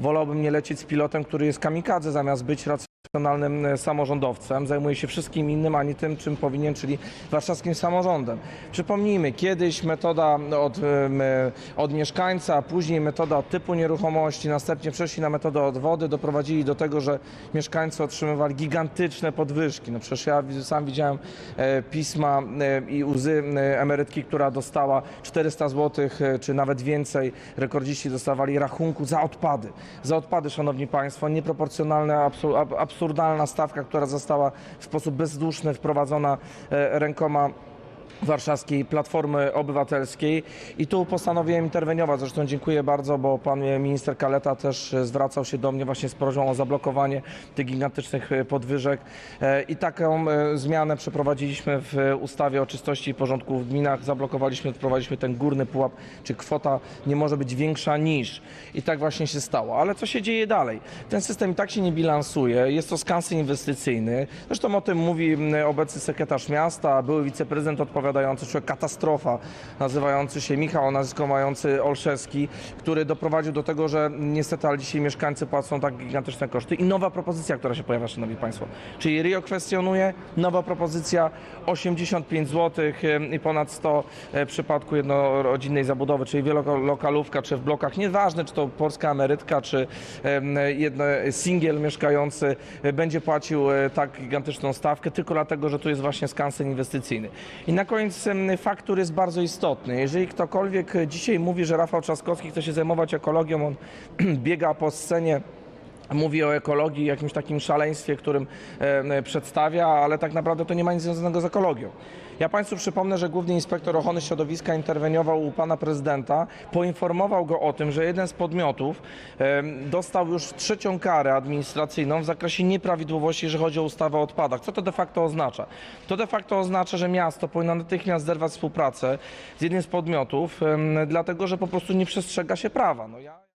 wolałbym nie lecieć z pilotem, który jest kamikadze, zamiast być racjonalnym e, samorządowcem, zajmuje się wszystkim innym, a nie tym, czym powinien, czyli warszawskim samorządem. Przypomnijmy, kiedyś metoda od, em, e, od mieszkańca, później metoda od typu nieruchomości, następnie przeszli na metodę od wody, doprowadzili do tego, że mieszkańcy otrzymywali gigantyczne podwyżki. No przecież ja sam widziałem e, pisma e, i łzy e, emerytki, która dostała 400 zł, e, czy nawet więcej. Rekordziści dostawali rachunku za odpady. Za odpady, szanowni państwo, nieproporcjonalna, absu- ab- absurdalna stawka, która została w sposób bezduszny wprowadzona e, rękoma Warszawskiej Platformy Obywatelskiej i tu postanowiłem interweniować. Zresztą dziękuję bardzo, bo pan minister Kaleta też zwracał się do mnie właśnie z prośbą o zablokowanie tych gigantycznych podwyżek E, i taką e, zmianę przeprowadziliśmy w ustawie o czystości i porządku w gminach. Zablokowaliśmy, wprowadziliśmy ten górny pułap, czy kwota nie może być większa niż. I tak właśnie się stało. Ale co się dzieje dalej? Ten system i tak się nie bilansuje. Jest to skansy inwestycyjny. Zresztą o tym mówi obecny sekretarz miasta, były wiceprezydent odpowiadający, człowiek katastrofa, nazywający się Michał, nazwisko mający Olszewski, który doprowadził do tego, że niestety, ale dzisiaj mieszkańcy płacą tak gigantyczne koszty. I nowa propozycja, która się pojawia, szanowni państwo. Czyli Rio kwestionuje, nowa propozycja 85 zł i ponad 100 w przypadku jednorodzinnej zabudowy, czyli wielolokalówka, czy w blokach, nieważne czy to polska emerytka, czy jedno, singiel mieszkający e, będzie płacił tak gigantyczną stawkę, tylko dlatego, że tu jest właśnie skansen inwestycyjny. I na koniec em, fakt, który jest bardzo istotny. Jeżeli ktokolwiek dzisiaj mówi, że Rafał Trzaskowski chce się zajmować ekologią, on biega po scenie mówi o ekologii, jakimś takim szaleństwie, którym przedstawia, ale tak naprawdę to nie ma nic związanego z ekologią. Ja Państwu przypomnę, że Główny Inspektor Ochrony Środowiska interweniował u Pana Prezydenta, poinformował go o tym, że jeden z podmiotów dostał już trzecią karę administracyjną w zakresie nieprawidłowości, jeżeli chodzi o ustawę o odpadach. Co to de facto oznacza? To de facto oznacza, że miasto powinno natychmiast zerwać współpracę z jednym z podmiotów, dlatego że po prostu nie przestrzega się prawa. No ja...